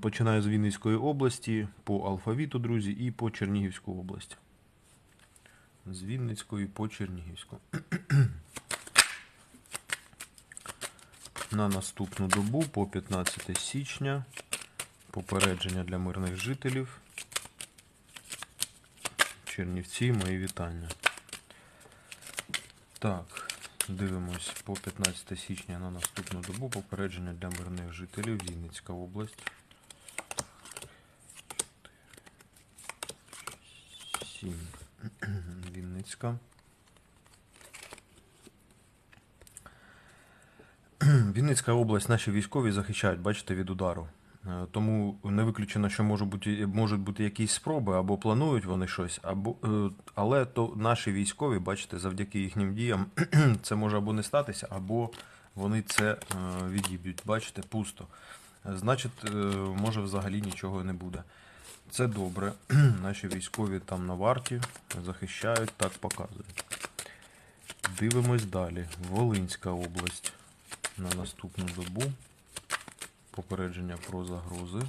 Починаю з Вінницької області по алфавіту, друзі, і по Чернігівську область. З Вінницької по Чернігівську. На наступну добу по 15 січня. Попередження для мирних жителів. Чернівці, мої вітання. Так, дивимось по 15 січня на наступну добу. Попередження для мирних жителів. Вінницька область. 7. Вінницька. Вінницька область наші військові захищають, бачите, від удару. Е, Тому не виключено, що можуть бути, можуть бути якісь спроби, або планують вони щось, або, е, але то наші військові, бачите, завдяки їхнім діям, це може або не статися, або вони це е, відіб'ють. Бачите, пусто. Значить, може взагалі нічого не буде. Це добре. Наші військові там на варті захищають, так показують. Дивимось далі. Волинська область на наступну добу. Попередження про загрози.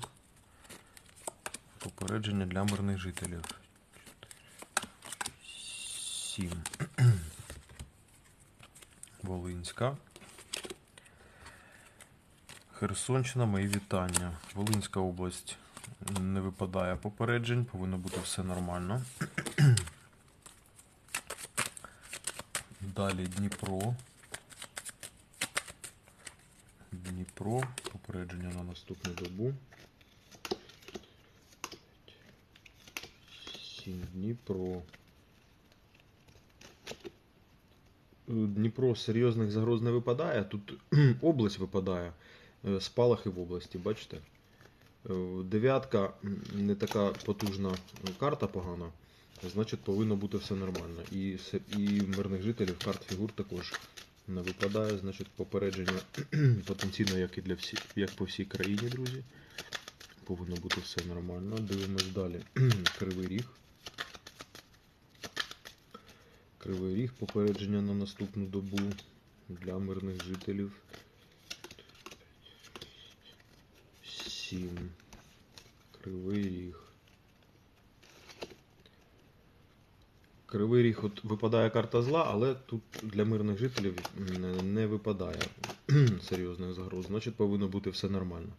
Попередження для мирних жителів. 7. Волинська. Херсонщина, мої вітання. Волинська область не випадає попереджень, повинно бути все нормально. Далі Дніпро. Дніпро. Попередження на наступну добу. 7 Дніпро. Е, Дніпро серйозних загроз не випадає. Тут область випадає. Е, Спалахи в області, бачите? Е, Дев'ятка не така потужна карта погана. Значить, повинно бути все нормально. І, і мирних жителів карт фігур також не випадає. Значить, попередження потенційно, як і для всіх, як по всій країні, друзі. Повинно бути все нормально. Дивимось далі. Кривий ріг. Кривий ріг, попередження на наступну добу для мирних жителів. 7. Кривий ріг. Кривий ріг от випадає карта зла, але тут для мирних жителів не випадає серйозних загроз. Значить, повинно бути все нормально.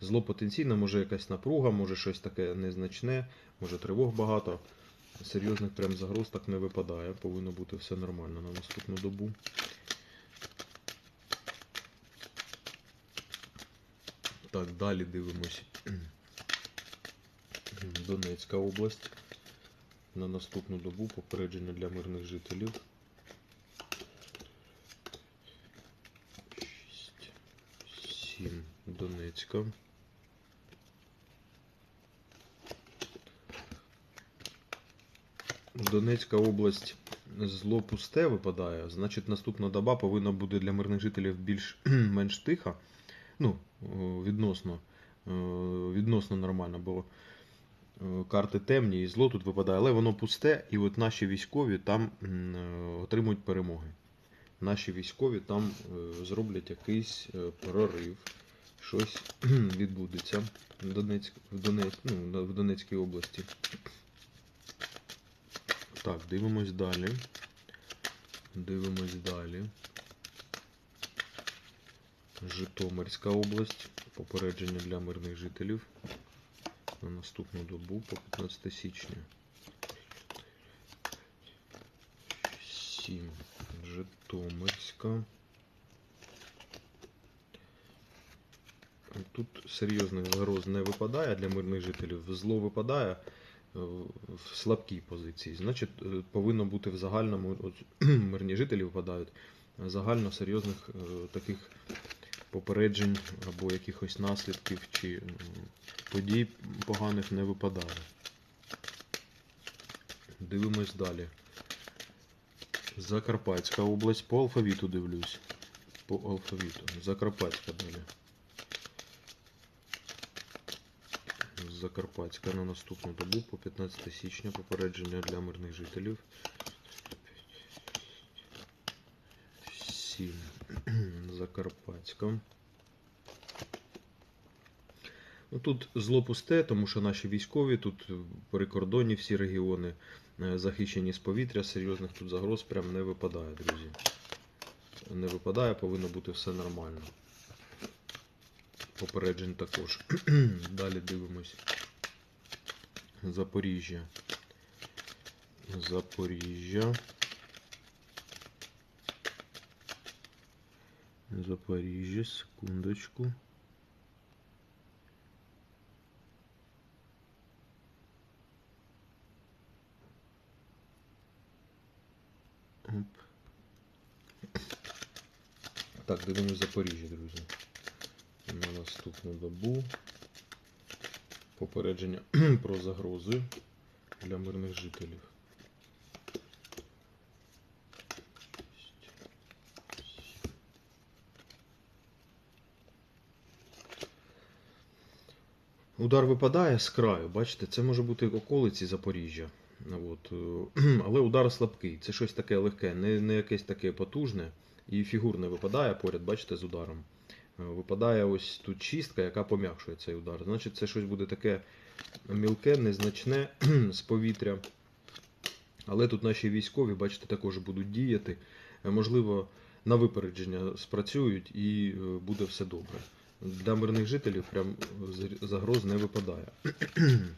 Зло потенційно, може якась напруга, може щось таке незначне, може тривог багато. Серйозних прям загроз так не випадає. Повинно бути все нормально на наступну добу. Так, далі дивимось. Донецька область. На наступну добу попередження для мирних жителів. 6, 7. Донецька. Донецька область зло пусте випадає, значить наступна доба повинна бути для мирних жителів більш менш тиха. Ну, е, відносно, е, відносно нормально, бо е, карти темні і зло тут випадає, але воно пусте, і от наші військові там отримують перемоги. Наші військові там зроблять якийсь прорив, щось відбудеться в, Донецьк, в, Донецьк, ну, в Донецькій області. Так, дивимось далі. Дивимось далі. Житомирська область. Попередження для мирних жителів на наступну добу по 15 січня. 7. Житомирська. Тут серйозних загроз не випадає для мирних жителів. Зло випадає е, в слабкій позиції. Значить, е, повинно бути в загальному, от, мирні жителі випадають, загально серйозних е, таких попереджень або якихось наслідків чи подій поганих не випадає. Дивимось далі. Закарпатська область по алфавіту дивлюсь. По алфавіту. Закарпатська далі. Закарпатська на наступну добу по 15 січня попередження для мирних жителів. 7. Закарпатська. Ну, Тут зло пусте, тому що наші військові, тут прикордонні всі регіони е, захищені з повітря, серйозних тут загроз прям не випадає, друзі. Не випадає, повинно бути все нормально. Попереджень також. Далі дивимось. Запоріжжя. Запоріжжя. Запоріжжя, секундочку. Оп. Так, дивимось Запоріжжя, друзі. На наступну добу. Попередження про загрози для мирних жителів. Удар випадає з краю, бачите, це може бути околиці Запоріжжя. От. е, Але удар слабкий. Це щось таке легке, не, не якесь таке потужне. І фігур не випадає поряд, бачите, з ударом. Е, Випадає ось тут чистка, яка пом'якшує цей удар. Значить, це щось буде таке мілке, незначне з повітря. Але тут наші військові, бачите, також будуть діяти. Е, Можливо, на випередження спрацюють і буде все добре. Для мирних жителів прям загроз не випадає.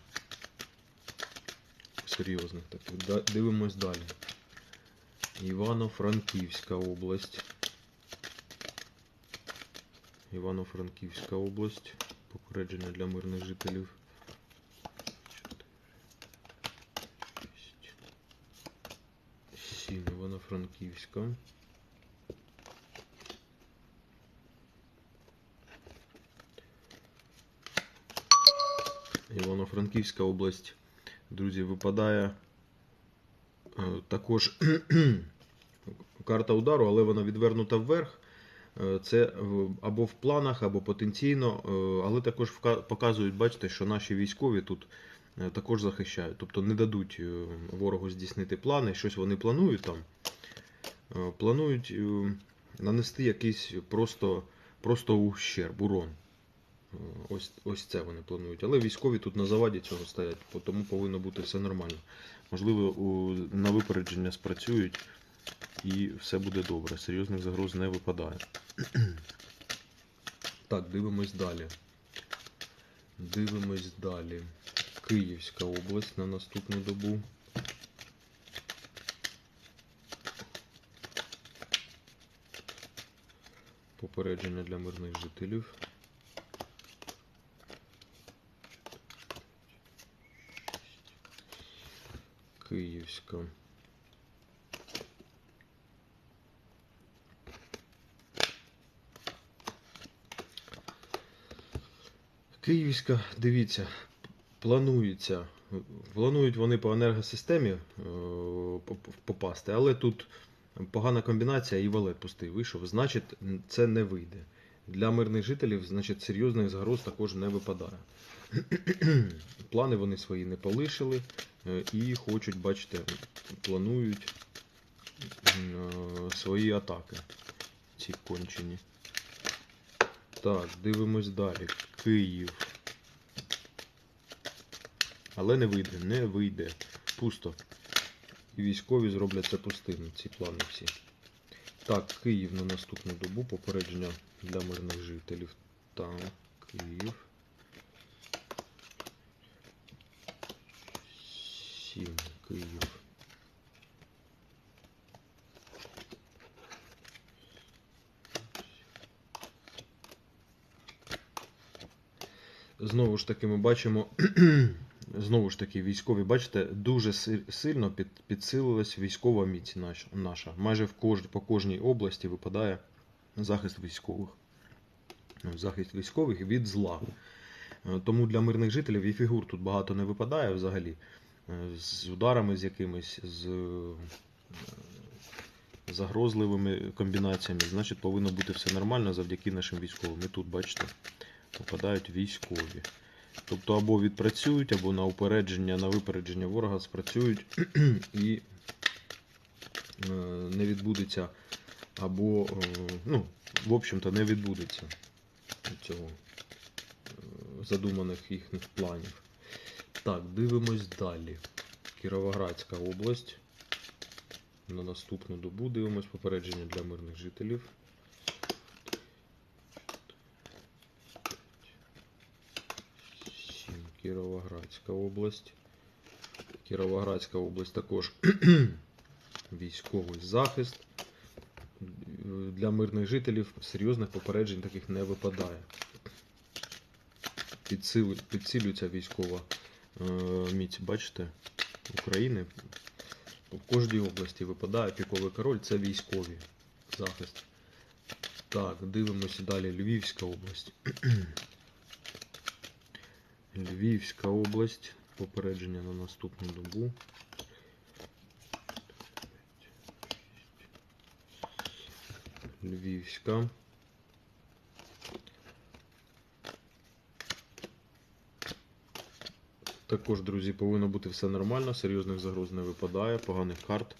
Серйозних таких. Дивимось далі. Івано-Франківська область. Івано-Франківська область. Попередження для мирних жителів. Сім Івано-Франківська. Івано-Франківська область, друзі, випадає е, також карта удару, але вона відвернута вверх. Е, Це або в планах, або потенційно, е, але також показують, бачите, що наші військові тут також захищають. Тобто не дадуть ворогу здійснити плани, щось вони планують там. Планують нанести якийсь просто, просто ущерб, урон. Ось, ось це вони планують. Але військові тут на заваді цього стоять, тому повинно бути все нормально. Можливо, на випередження спрацюють і все буде добре. Серйозних загроз не випадає. Так, дивимось далі. Дивимось далі. Київська область на наступну добу. Попередження для мирних жителів. Київська. Київська, дивіться, планується. Планують вони по енергосистемі е, попасти, але тут погана комбінація і валет пустий вийшов. Значить, це не вийде. Для мирних жителів, значить, серйозних загроз також не випадає. Плани вони свої не полишили е, і хочуть, бачите, планують е, свої атаки. Ці кончені. Так, дивимось далі. Київ. Але не вийде, не вийде. Пусто. І військові зроблять це пустим, ці плани всі. Так, Київ на наступну добу. Попередження для мирних жителів. Так, Київ. Сім, Київ. Знову ж таки, ми бачимо, знову ж таки, військові, бачите, дуже сильно під, підсилилась військова міць наш- наша. Майже в кож, по кожній області випадає захист військових. Ну, Захист військових від зла. Е, Тому для мирних жителів і фігур тут багато не випадає взагалі. Е, З ударами з якимись, з е, загрозливими комбінаціями. Значить, повинно бути все нормально завдяки нашим військовим. І тут, бачите, попадають військові. Тобто або відпрацюють, або на упередження, на випередження ворога спрацюють і не відбудеться, або, е, ну, в общем-то, не відбудеться цього е, задуманих їхніх планів. Так, дивимось далі. Кіровоградська область. На наступну добу дивимось попередження для мирних жителів. Кіровоградська область. Кіровоградська область також військовий захист. Для мирних жителів серйозних попереджень таких не випадає. Підсилю- Підсилюється військова е, міць, бачите, України. В кожній області випадає піковий король, це військовий захист. Так, дивимося далі. Львівська область. Львівська область. Попередження на наступну добу. Львівська. Також, друзі, повинно бути все нормально, серйозних загроз не випадає, поганих карт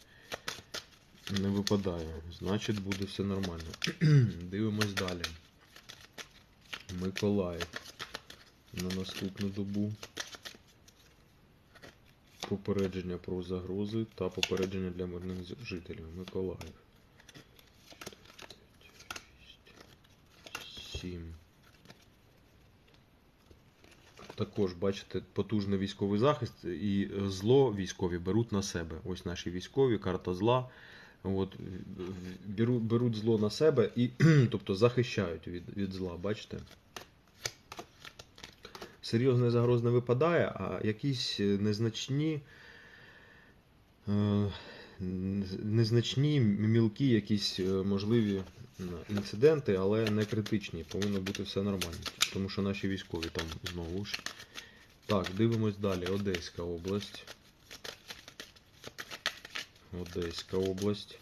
не випадає. Значить, буде все нормально. Дивимось далі. Миколаїв. На наступну добу. Попередження про загрози та попередження для мирних жителів. Миколаїв. 7. Також, бачите, потужний військовий захист і зло військові беруть на себе. Ось наші військові, карта зла. От, в- беруть, зло на себе і тобто, захищають від, від зла, бачите? Серйозний загроз не випадає, а якісь незначні, е, незначні, мілкі якісь е, можливі інциденти, але не критичні. Повинно бути все нормально. Тому що наші військові там знову ж. Так, дивимось далі. Одеська область. Одеська область.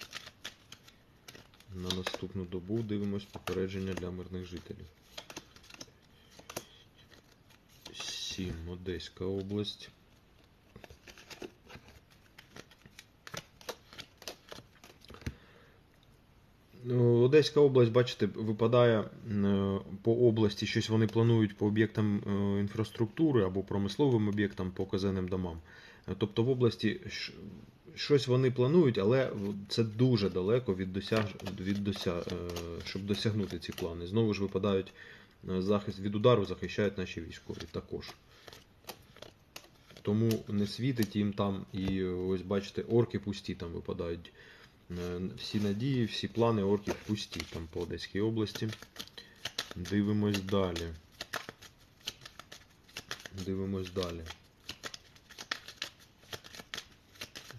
На наступну добу дивимось попередження для мирних жителів. 7. Одеська область. Одеська область, бачите, випадає е, по області, щось вони планують по об'єктам е, інфраструктури або промисловим об'єктам по казенним домам. Е, Тобто в області щось вони планують, але це дуже далеко від досяг... від дося... е, щоб досягнути ці плани. Знову ж випадають е, захист від удару, захищають наші військові також. Тому не світить їм там, і ось бачите, орки пусті там випадають. Е, Всі надії, всі плани орків пусті там по Одеській області. Дивимось далі. Дивимось далі.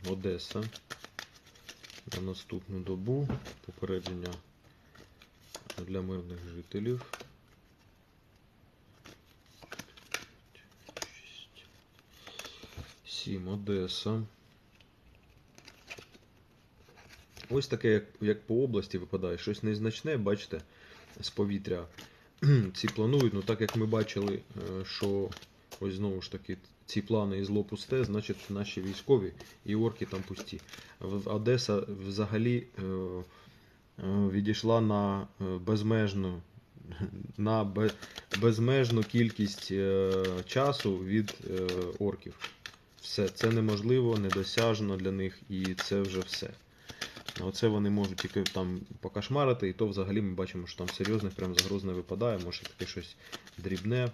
Одеса. На наступну добу. Попередження для мирних жителів. Сім Одеса. Ось таке, як, як по області випадає, щось незначне, бачите, з повітря. Ці планують, ну так як ми бачили, е, що ось знову ж таки ці плани і зло пусте, значить наші військові і орки там пусті. Одеса взагалі е, е, відійшла на безмежну, на безмежну кількість часу від орків. Все, це неможливо, недосяжно для них, і це вже все. Оце вони можуть тільки там покошмарити, і то взагалі ми бачимо, що там серйозних прям загроз не випадає, може таке щось дрібне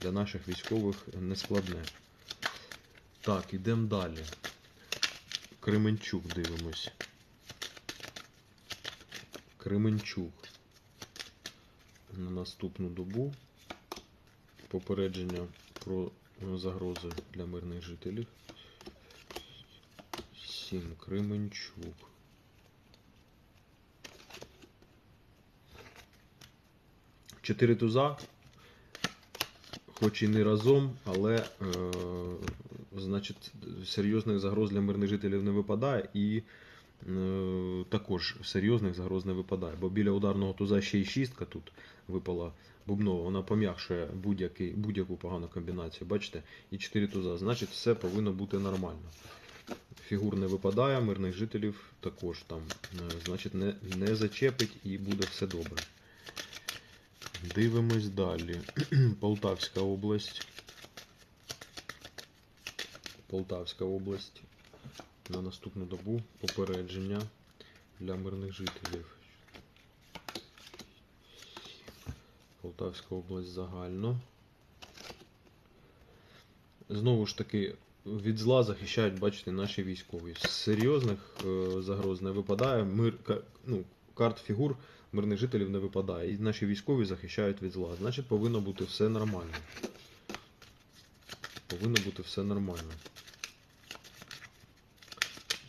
для наших військових нескладне. Так, ідемо далі. Кременчук дивимось. Кременчук. На наступну добу. Попередження про загрози для мирних жителів. 7. Кременчук. Чотири туза, хоч і не разом, але е, значить, серйозних загроз для мирних жителів не випадає і е, також серйозних загроз не випадає. Бо біля ударного туза ще й шістка тут випала бубнова, вона пом'якшує будь-яку погану комбінацію. Бачите? І 4 туза. Значить, все повинно бути нормально. Фігур не випадає, мирних жителів також там. е, Значить, не, не зачепить і буде все добре. Дивимось далі. Полтавська область. Полтавська область. На наступну добу попередження для мирних жителів. Полтавська область загально. Знову ж таки, від зла захищають, бачите, наші військові. З серйозних е, загроз не випадає. Мир, ну, карт фігур мирних жителів не випадає. І наші військові захищають від зла. Значить, повинно бути все нормально. Повинно бути все нормально.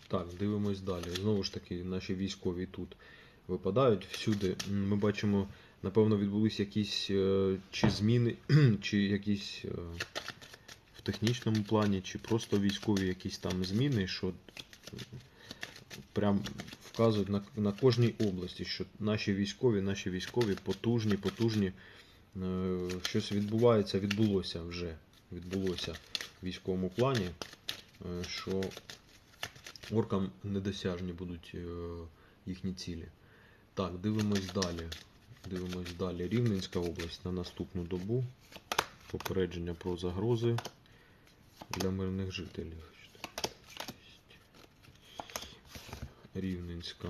Так, дивимось далі. Знову ж таки, наші військові тут випадають всюди. Ми бачимо, напевно, відбулись якісь е, чи зміни, чи якісь е, в технічному плані, чи просто військові якісь там зміни, що е, прям вказують на, на кожній області, що наші військові, наші військові потужні, потужні. Е, Щось відбувається, відбулося вже. Відбулося в військовому плані, е, що оркам недосяжні будуть е, їхні цілі. Так, дивимось далі. Дивимось далі. Рівненська область на наступну добу. Попередження про загрози для мирних жителів. Рівненська.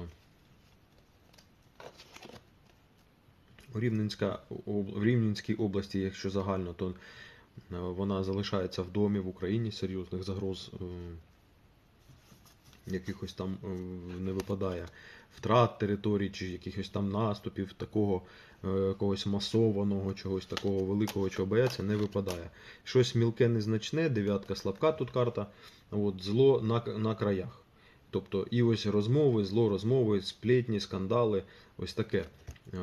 Рівненська в Рівненській області, якщо загально, то е, вона залишається в домі в Україні серйозних загроз е, якихось там е, не випадає втрат територій чи якихось там наступів, такого якогось масованого, чогось такого великого, чого бояться, не випадає. Щось мілке незначне, дев'ятка слабка тут карта, от, зло на, на краях. Тобто і ось розмови, зло розмови, сплетні, скандали, ось таке. Е,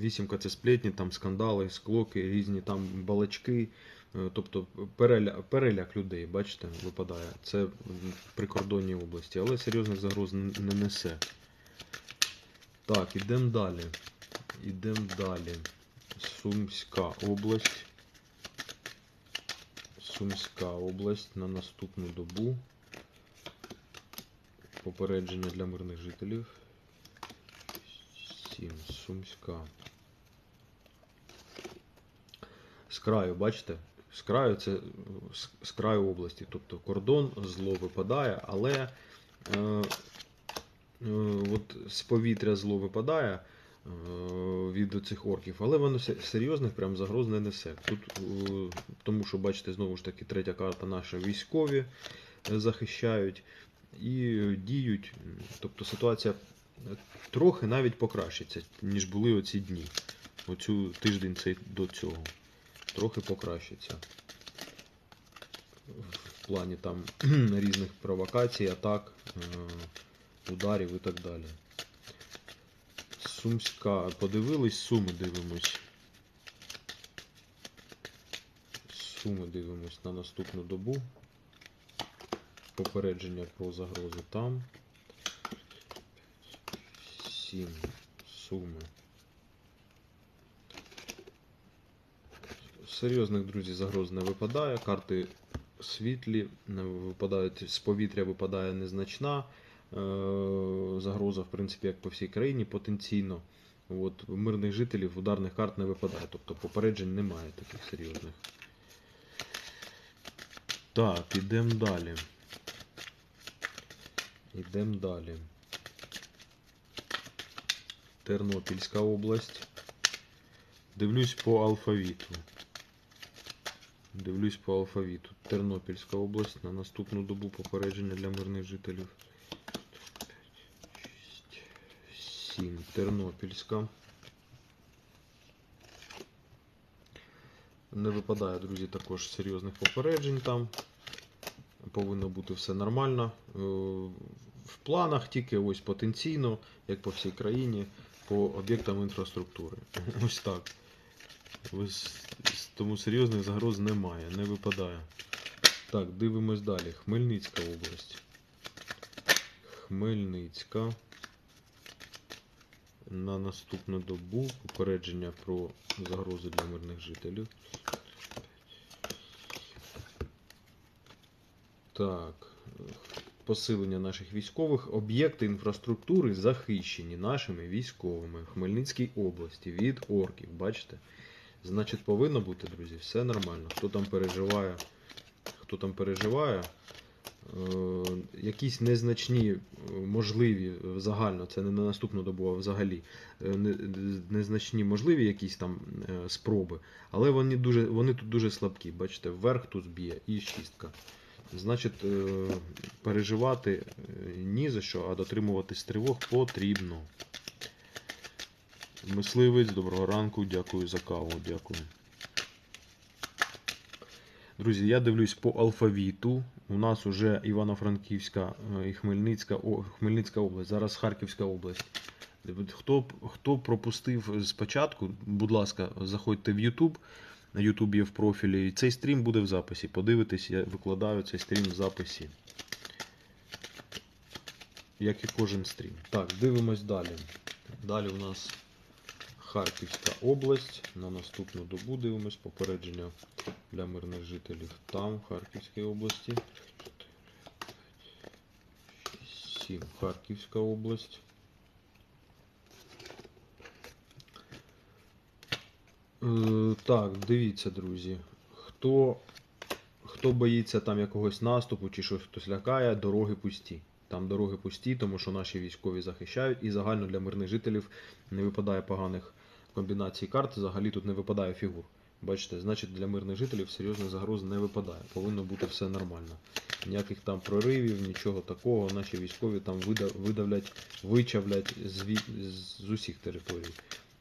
Вісімка це сплетні, там скандали, склоки, різні там балачки. Е, Тобто переля, переляк людей, бачите, випадає. Це прикордонній області, але серйозних загроз не несе. Так, ідемо далі. Ідемо далі. Сумська область. Сумська область на наступну добу. Попередження для мирних жителів. 7. Сумська. З краю, бачите? З краю це з- з краю області. Тобто кордон, зло випадає, але е, е, от з повітря зло випадає е, від цих орків, але воно серйозних прям загроз не несе. Тут, е, тому що, бачите, знову ж таки, третя карта наша військові е, захищають і діють. Тобто ситуація трохи навіть покращиться, ніж були оці дні. Оцю тиждень цей до цього. Трохи покращиться. В плані там різних провокацій, атак, е, ударів і так далі. Сумська. Подивились, суми дивимось. Суми дивимось на наступну добу. Попередження про загрози там. 7. Суми. Серйозних, друзі, загроз не випадає. Карти світлі, випадають, з повітря випадає незначна. е, Загроза, в принципі, як по всій країні, потенційно. От, мирних жителів ударних карт не випадає, тобто попереджень немає таких серйозних. Так, ідемо далі. Ідемо далі. Тернопільська область. Дивлюсь по алфавіту. Дивлюсь по алфавіту. Тернопільська область на наступну добу попередження для мирних жителів. 7. Тернопільська. Не випадає, друзі, також серйозних попереджень там. Повинно бути все нормально. В планах тільки ось потенційно, як по всій країні, по об'єктам інфраструктури. Ось так. Тому серйозних загроз немає, не випадає. Так, дивимось далі. Хмельницька область. Хмельницька. На наступну добу попередження про загрози для мирних жителів. Так. Посилення наших військових. Об'єкти інфраструктури захищені нашими військовими в Хмельницькій області від орків. Бачите? Значить, повинно бути, друзі, все нормально. Хто там переживає, хто там переживає, е, якісь незначні, е, можливі е, загально, це не на наступну добу, а взагалі незначні можливі якісь там спроби, але вони, дуже, вони тут дуже слабкі. Бачите, вверх тут б'є і шістка. Значить, е, переживати е, ні за що, а дотримуватись тривог потрібно. Мисливець, доброго ранку, дякую за каву, дякую. Друзі, я дивлюсь по алфавіту. У нас уже Івано-Франківська е, і Хмельницька, о, Хмельницька область, зараз Харківська область. Хто, хто пропустив спочатку, будь ласка, заходьте в YouTube. На є в профілі. І цей стрім буде в записі. Подивитесь, я викладаю цей стрім в записі. Як і кожен стрім. Так, дивимось далі. Далі у нас Харківська область. На наступну добу дивимось попередження для мирних жителів там, в Харківській області. 7. Харківська область. Так, дивіться, друзі. Хто, хто боїться там якогось наступу чи щось хтось лякає, дороги пусті. Там дороги пусті, тому що наші військові захищають і загально для мирних жителів не випадає поганих комбінацій карт, взагалі тут не випадає фігур. Бачите, значить для мирних жителів серйозних загроз не випадає. Повинно бути все нормально. Ніяких там проривів, нічого такого. Наші військові там видавлять, вичавлять з, з усіх територій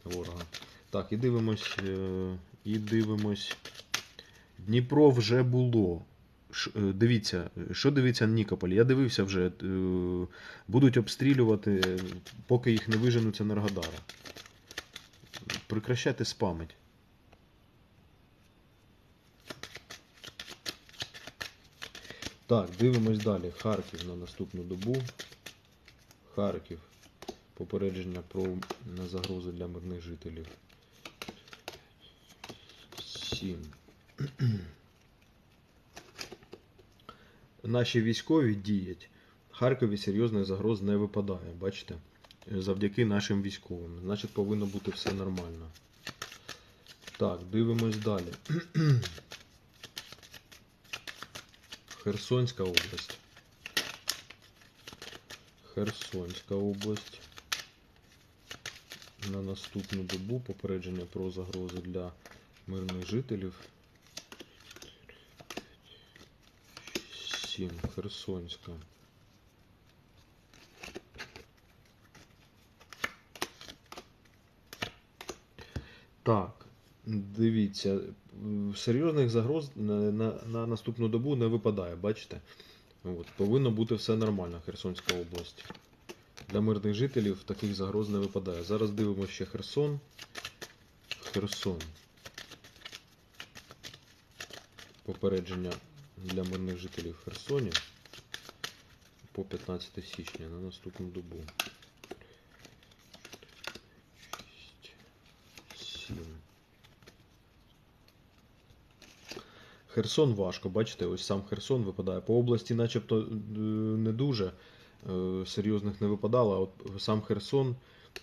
ворога. Так, і дивимось. е, І дивимось. Дніпро вже було. Е, Дивіться, що дивиться Нікополь? Я дивився вже. е, Будуть обстрілювати, поки їх не виженуть Енергодара. Прекращайте спамить. Так, дивимось далі. Харків на наступну добу. Харків. Попередження про загрози для мирних жителів. 7. Наші військові діють. Харкові серйозних загроз не випадає, бачите? Завдяки нашим військовим. Значить, повинно бути все нормально. Так, дивимось далі. Херсонська область. Херсонська область. На наступну добу попередження про загрози для мирних жителів. 7. Херсонська. Так, дивіться, серйозних загроз на, на, на наступну добу не випадає, бачите? От, повинно бути все нормально, Херсонська область. Для мирних жителів таких загроз не випадає. Зараз дивимося ще Херсон. Херсон. Попередження для мирних жителів Херсоні по 15 січня на наступну добу. 6, 7. Херсон важко, бачите, ось сам Херсон випадає. По області начебто е, не дуже е, серйозних не випадало, а от сам Херсон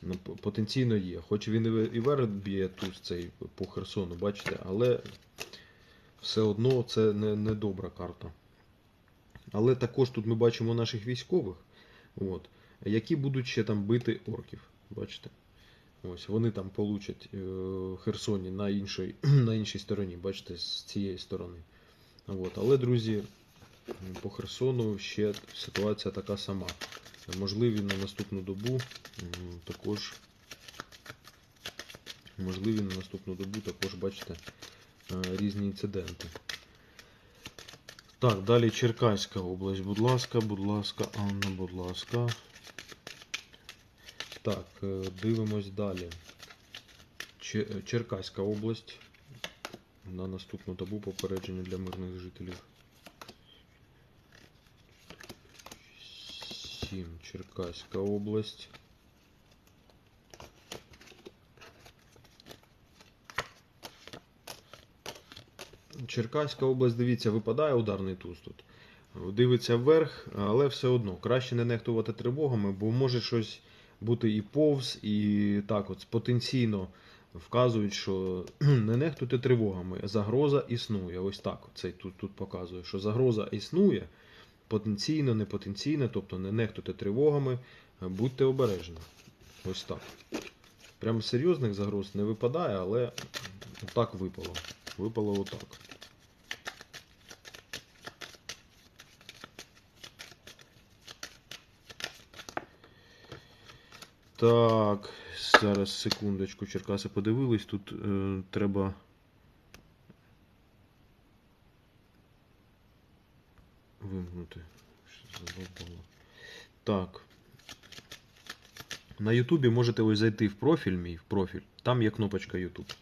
ну, потенційно є. Хоч він і ве- верт б'є тут цей по Херсону, бачите, але все одно це не, не добра карта. Але також тут ми бачимо наших військових, от, які будуть ще там бити орків. Бачите? Ось вони там получать е, Херсоні на іншій, на іншій стороні, бачите, з цієї сторони. От. Але, друзі, по Херсону ще ситуація така сама. Можливі на наступну добу також. Можливі на наступну добу також, бачите, різні інциденти. Так, далі Черкаська область, будь ласка, будь ласка, Анна, будь ласка. Так, е, дивимось далі. Е, Черкаська область. На наступну добу попередження для мирних жителів. 7. Черкаська область. Черкаська область, дивіться, випадає ударний туз тут. Дивиться вверх, але все одно краще не нехтувати тривогами, бо може щось бути і повз, і так от потенційно вказують, що не нехтуйте тривогами, загроза існує. Ось так. Цей тут, тут показує, що загроза існує потенційно, не потенційно, тобто не нехтуйте тривогами, будьте обережні. Ось так. Прям серйозних загроз не випадає, але так випало. Випало отак. Так, зараз секундочку, Черкаси подивились. Тут е, треба. Вимкнути. Так. На Ютубі можете ось зайти в профіль мій, в профіль. Там є кнопочка YouTube.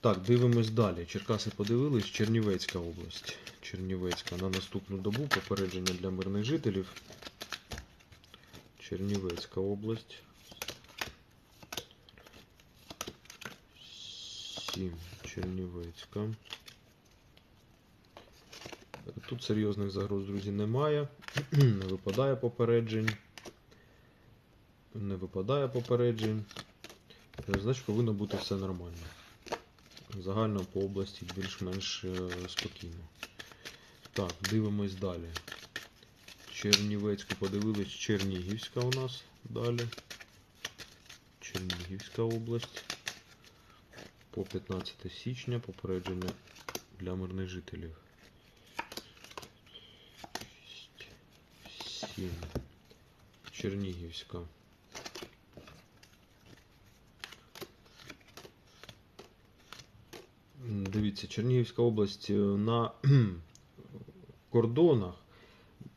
Так, дивимось далі. Черкаси подивились. Чернівецька область. Чернівецька на наступну добу. Попередження для мирних жителів. Чернівецька область. 7. Чернівецька. Тут серйозних загроз, друзі, немає. Не випадає попереджень. Не випадає попереджень. Значить, повинно бути все нормально. Загально по області більш-менш е, спокійно. Так, дивимось далі. Чернівецьку подивились, Чернігівська у нас далі. Чернігівська область. По 15 січня попередження для мирних жителів. 7. Чернігівська. Дивіться, Чернігівська область е, на кордонах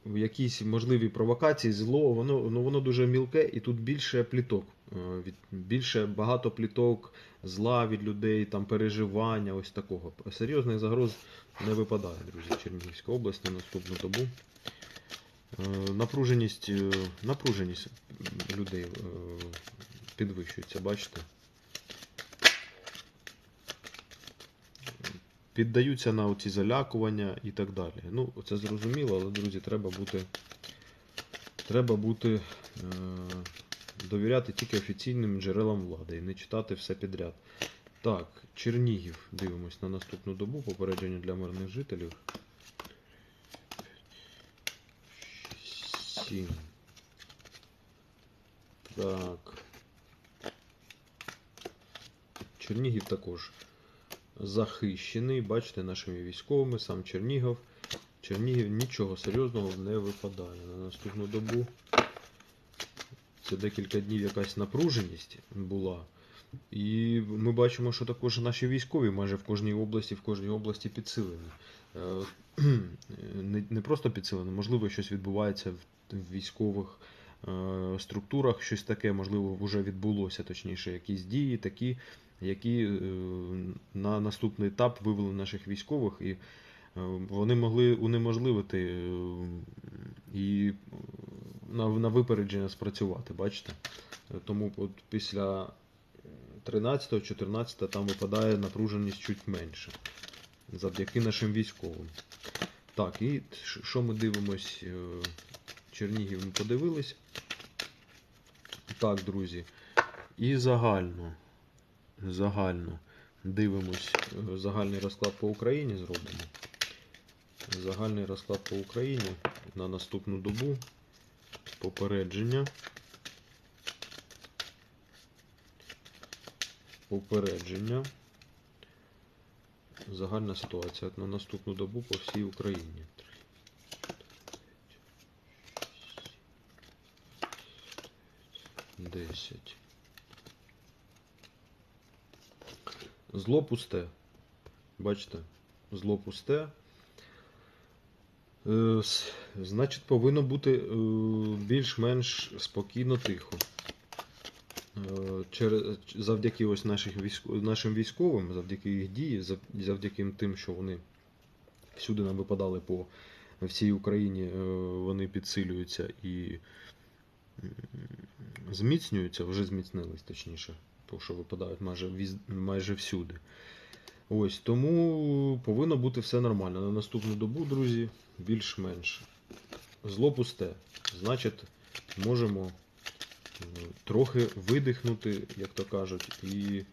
якісь можливі провокації, зло, воно, ну, воно дуже мілке і тут більше пліток. е, більше багато пліток, зла від людей, там переживання, ось такого. Серйозних загроз не випадає, друзі, Чернігівська область на наступну добу. Е, Напруженість, е, напруженість людей підвищується, бачите? Піддаються на оці залякування і так далі. Ну, це зрозуміло, але, друзі, треба бути. Треба бути. Е, довіряти тільки офіційним джерелам влади і не читати все підряд. Так, Чернігів. Дивимось на наступну добу. Попередження для мирних жителів. 7. Так. Чернігів також захищений. Бачите, нашими військовими, сам Чернігів. Чернігів нічого серйозного не випадає на наступну добу. Це декілька днів якась напруженість була. І ми бачимо, що також наші військові майже в кожній області, в кожній області підсилені. Е, Не, просто підсилені, можливо, щось відбувається в, в військових е, структурах, щось таке, можливо, вже відбулося, точніше, якісь дії такі, які е, на наступний етап вивели наших військових, і е, вони могли унеможливити е, і на, на випередження спрацювати, бачите? Тому от після 13-14 там випадає напруженість чуть менше. Завдяки нашим військовим. Так, і що ми дивимось? Чернігів ми подивились. Так, друзі. І загально. Загально. Дивимось е, загальний розклад по Україні зробимо. Загальний розклад по Україні на наступну добу. Попередження. Попередження. Загальна ситуація на наступну добу по всій Україні. Десять. Зло пусте. Бачите? Зло пусте. Е, Значить, повинно бути е, більш-менш спокійно тихо. Е, завдяки ось нашим військовим, завдяки їх дії, завдяки тим, що вони всюди нам випадали по всій Україні, вони підсилюються і зміцнюються, вже зміцнились точніше, тому що випадають майже, майже всюди. Ось тому повинно бути все нормально. На наступну добу, друзі, більш-менш. Зло пусте. Значить, можемо трохи видихнути, як то кажуть, і